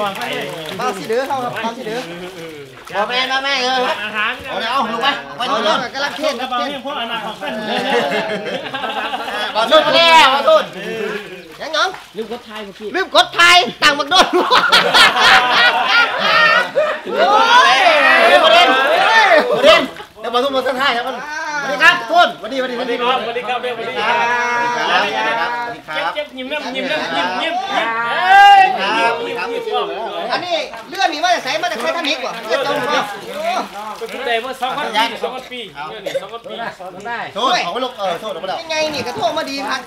ฟังไปเบาสิเด้อเข้าครับเบาสิเด้อบ่แม่นบ่แม่เอออาหารเอาเอาลงไปไปเอานู่นเรื่นู่องนกลังเทศกระเป๋าเนี่ยพวกอนาคตเป็นบ่ชุดมาแล้วบ่ชุดยังน้องลืมกดไทยเมื่อกี้ลืมกดไทยต่างบักโดนโอ้ยเฮ้ยประเด็นประเด็นเดี๋ยวบ่ทุกคนท่านให้ครับมันสวัสดีครับทุนสวัสดีสวัสดีสวัสดีสวัสดีครับสวัสดีครับสวัสดีครับสวัสดีครับเจ็บยิ้มยิ้มยิ้มยิ้มยิ้ม เฮ้ยยิ้มยิ้มยิ้มอันนี้เลื่อนนี่มาจากไสมาจากไททานิกว่ะเลื่อนจงบ่เป็นผู้ใดเมื่อสองพันปีสองพันปีนี่สองพันปีได้ทุนเอาไว้ลูกเออทุนเอาไว้แล้วยังไงนี่กระโทษมาดีพัก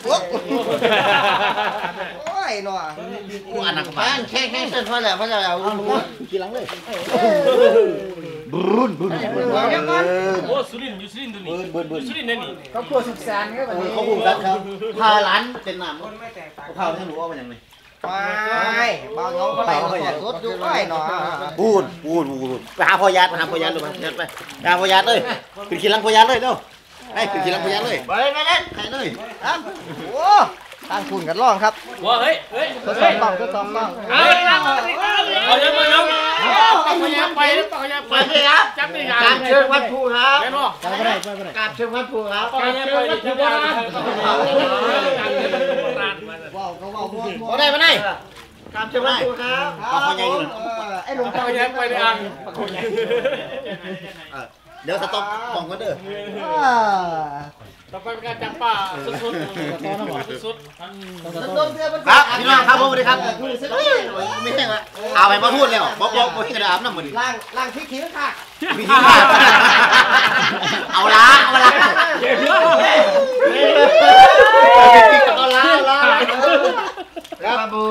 โอ้ยหนอกูอันนั้นก็มาแค่แค่เส้นพอแล้วพอแล้วเอาขี่หลังเลยบุญบุญบุญโอ้สุรินอยู่สุรินตัวนี้สุรินนี่เขาครัวสุขสันต์ครับวันนี้เขาพูดกันครับพาหลานเป็นน้ำพาให้หนูเอามาอย่างนี้ ไปบาน้องไปขอรถดูไปหนอพูดพูดพูดไปหาพยัดไปหาพยัดเลยไปยัดไปหาพ่อยัดเลยขึ้นขี่ลังพ่อยัดเลยเร็วให้ขึ้นขี่ลังพ่อยัดเลยไปไปเล่นไปเลยครับโอ้ตั้งคุณกันร้องครับว้าเฮ้ยเฮ้ยทดสอบบ้างทดสอบบ้างเอาเอายังมาน้องเอาพยายามไปแล้วพยายามไปไปเลยครับจับได้การเชิญวัดภูครับแน่นอนไปไม่ได้ไปไม่ได้การเชิญวัดภูครับพยายามไปจับได้ว้าวเขาว้าวว้าวโอ้ได้มาได้การเชิญวัดภูครับเอาพ่อยัดอยู่ไอ้หลวงพยายามไปในอ่างเดี๋ยวสต็อกกล่องกันเด้อต่อไปเป็นการจับป่าสุดๆสุดต้นเพื่อนมันครับพี่น้องครับผมสวัสดีครับไม่ใช่ละเอาไปมาพูดแล้วบอกบอกบอกที่กระดาษน้ำมันดิล่างล่างพริกขี้ค่ะวิธีการเอาละเอาละเอาละเอาละครับบู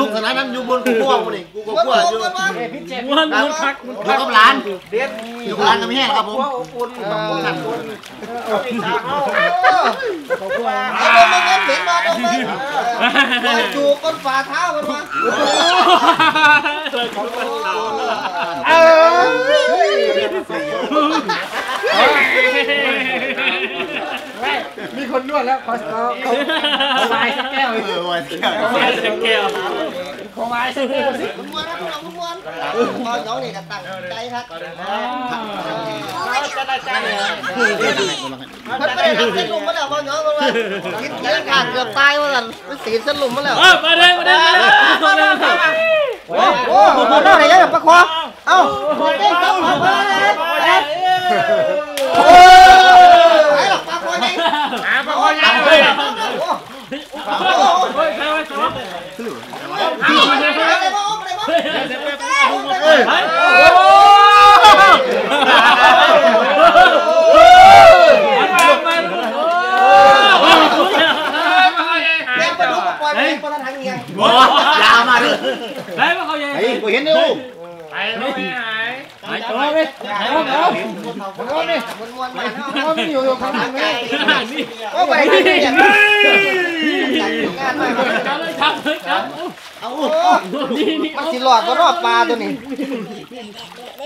ผมสุขสนานนั้นอยู่บนกูพวกกูนี่กูก็พวกอยู่ๆม้วนม้วนพักอยู่กับร้านอยู่กับร้านก็ไม่แห้งครับผมเอาลงมาเงินเห็นมาลงมาลอยจูก้นฝ่าเท้ากันวะเออมีคนนวดแล้วขอเขาเขาเขาวายสักแก้วเออวันที่แก้ว เขาวายสักแก้วสิคุณมวนครับคุณมวนพอน้องนี่ก็ตั้งใจครับมันไม่ได้ทำเส้นลุมมาแล้วพอน้องว่าคิดยันขาดเกือบตายว่าสั่นมันสีเส้นลุมมาแล้วมาเลยมาเลยมาเลยมาเลยโอ้โหมาน้องไหนยังประคอเอ้าเต้นต้องมาเลยโอ้ยไหนหรอกปลาคอยไหน อะมาคอยยังเลย โอ้ เฮ้ยใครวะจ๊อบ อะไรบ้างอะไรบ้าง เฮ้ยโอ้ แม่ปลาดุกปล่อยไปปลาทางเงียง ยาวมาเลย ได้มาเขายัง ไอ้กูเห็นดูหายไม่หายหายเอาไปเอาเอาเอาดิมวนมวนมาเอาไม่อยู่อยู่ข้างหลังนี่นี่โอ้ไปที่นี่งานมาจับเลยจับเลยจับเอานี่นี่มันสิหลอดก็รอบปลาตัวนี้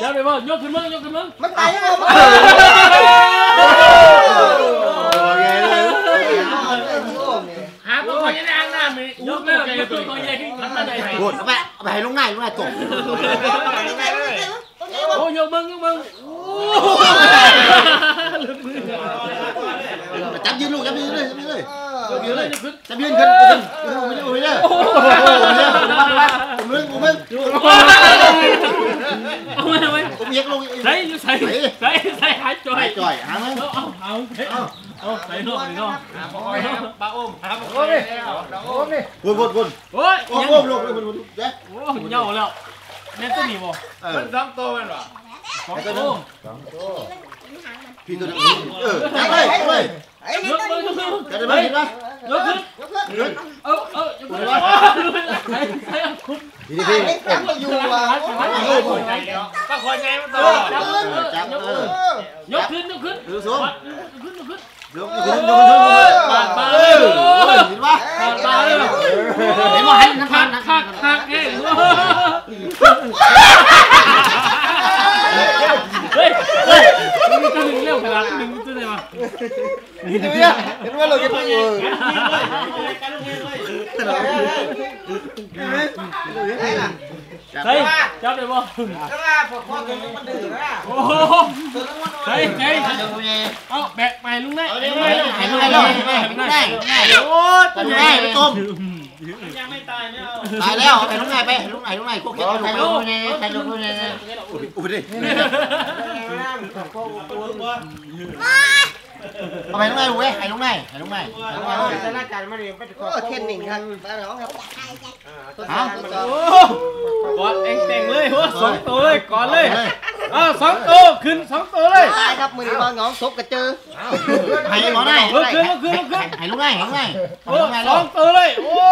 จับเลยว่ายกขึ้นมึงยกขึ้นมึงมันตายยังไงมัน หาตัวยังอ่างน้ำมีย กแล้ยกตัวตัวใหญ่ขึ้นทำอะไรพูดเอาไปเอาไปให้ลุงง่าลุงง่าจบโอ้ยมึงยกมึงจับยืนลูกจับยืนเลยจับยืนเลยยืนเลยจับยืนขึ้นขึ้นไม่ได้ไม่ได้ผมมึงผมมึงเอาไว้เอาไว้ผมเย็กลงใส่ใส่ใส่ใส่หายจ่อไปยจ่อยหามึงเอาเอาเอาเอาใส่นอกนี่นอกปลาอมครับโอ้ดิโอ้ดิวนวนวนโอ้ยโอ้ยังโหลงวนวนเล้วเนี่ยตัวนี้บ่เออสองตัวมันวะสองตัวพี่ตัวนั้นเออ จับเลยจับเลยไอ้ยนี่กตัวมือนี้ยกมือยจับเลยมั้ยยกขึ้นยกขึ้นเออเออยกมือใส่ใส่คุบดีดีไอ้จับมาอยู่ว่ะก็คอยไงมั ยกขึ้นยกขึ้นดูสูงยกขึ้นยกขึ้นยกยกยกยกปาดปาดเออเห็นปะปาดปาดเลยเห็นว่าให้น้ำคัพันกคักคักเอ้เฮ้ยเฮ้ยมีตัวหนึ่งเร็วขนาดหนึ่งตัวไหนมาเห็นไหมเห็นว่าเราจะเออได้ล่ะเฮ้ยจับได้บ่ก็ว่าพอพอตัวนึงมันดื้อนะโอ้โหเฮ้ยเฮ้ยเอาแบกใหม่ลุงได้เอาดิไม่ให้ลูกได้เลยให้ลูกได้ลูกได้โอ้ยลูกได้ไปต้มยังไม่ตายไม่เอาตายแล้วให้ลูกได้ไปลูกไหนลูกไหนคุกเก็บให้ลูกได้ให้ลูกได้อุ้ยดิเอาไปลูกได้เว้ยให้ลูกได้ให้ลูกได้ให้ลูกได้สถานการณ์มันนี่เป็นโอ้เทนนิงครับมาน้องครับฮะโอ้ กอดเอ็งแต่งเลยหัวสองตัวเลยก่อนเลยอ้าวสองตัวขึ้นสองตัวเลยได้ครับมือนี้บางน้องซบกระเจอให้หมอได้ลุกขึ้นลุกขึ้นลุกขึ้นให้ลูกได้ให้ลูกได้ให้โอ้ลูกได้สลูองกตัวเลยโอ้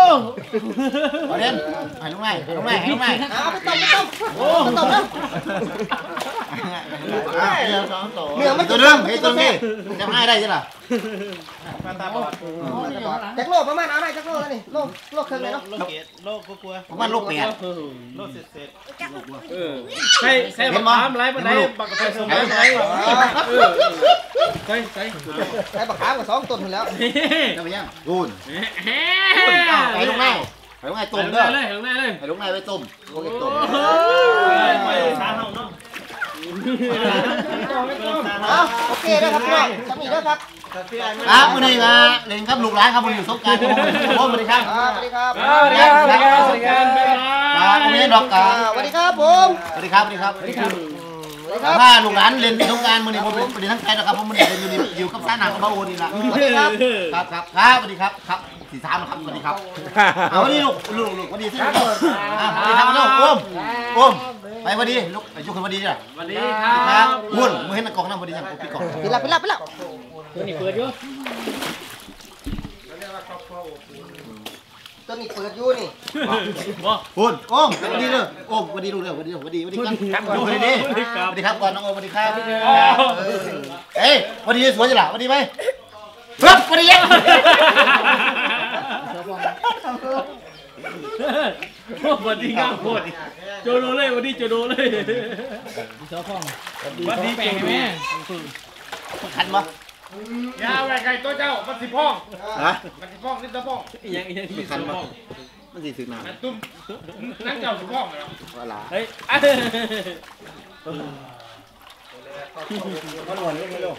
ประเด็นให้ลูกได้ให้ลูกได้ให้ลูกได้เอาไปต้มไปต้มโอ้ไปต้มแล้ว เหนือไม่ตัวเรื่องไอ้ตัวนี้จะให้ได้ใช่หรอจักโลกประมาณเอาได้จักโลแล้วนี่โลกโลกเครึ่งเลยเนาะผมว่าณโลกเปียกเสร็จเสร็จใส่ใส่บักขามไรบันไดบักกาแฟสมบัติไรเออใส่ใส่ใช้ปากขามกับสองต้นถึงแล้วจะไปยังกูนแฮ่ไอ้ลูกไงไอ้ลูกไงต้มเลเด้อยเลยข้างหน้าเลยไอ้ลูกไงไว้ต้มลูกไงต้มไปสาเฮาเนาะ เอาโอเคนะครับพี่น้องสามีแล้วครับครับวันนี้มาเล่นครับลูกหลานครับวันนี้สงการผมสวัสดีครับอ่าสวัสดีครับสวัสดีครับสวัสดีครับสวัสดีครับบ๊ายบายครับวันนี้ดอกกาอ่าสวัสดีครับผมสวัสดีครับสวัสดีครับสวัสดีครับสวัสดีครับ ถ้าลูกหลานเล่นสงการวันนี้ผมเป็นทั้งใจนะครับผมวันนี้อยู่อยู่กับสาหนังกับบ้าโอนี่ละสวัสดีครับครับครับครับสวัสดีครับครับสี่สามนะครับสวัสดีครับเอาวันนี้ลูกลูกลูกวันนี้สิลูกอ่าสวัสดีครับลูกโอมโอม ไปวันนี้ลูกไปยุคคนวันนี้จ้ะสวัสดีคครัรับบวุ่นมือเห็นกล่องน้ำวันนี้ยังปิดกล่องไปละไปละไปละตัวนี้เปิดอยู่ตัวนี้เปิดอยู่นี่บ่วุ่นโอมวันนี้เลยโอมวันนี้ลูกเลยวันนี้วันนี้วันนี้กันลูกวันนี้สวัสดีครับก่อนน้องโอมสวัสดีครับเอ้ยวันนี้สวยจังล่ะวันนี้ไหมครับวันนี้ยังสวัสดีครับโคตร โจโดเลยวันนี้โจโดเลยวันดีแก่แม่ขันมายาวไก่ตัวเจ้ามันสิพ่องฮะมันสิพ่องนี่ตะพ่องยังยังที่สิพ่องมันสีสึกหนามันตุ้มนั่งเจ้าสิพ่องเหรอว่าลาเฮ้ยก็นวลเล่นไม่ลง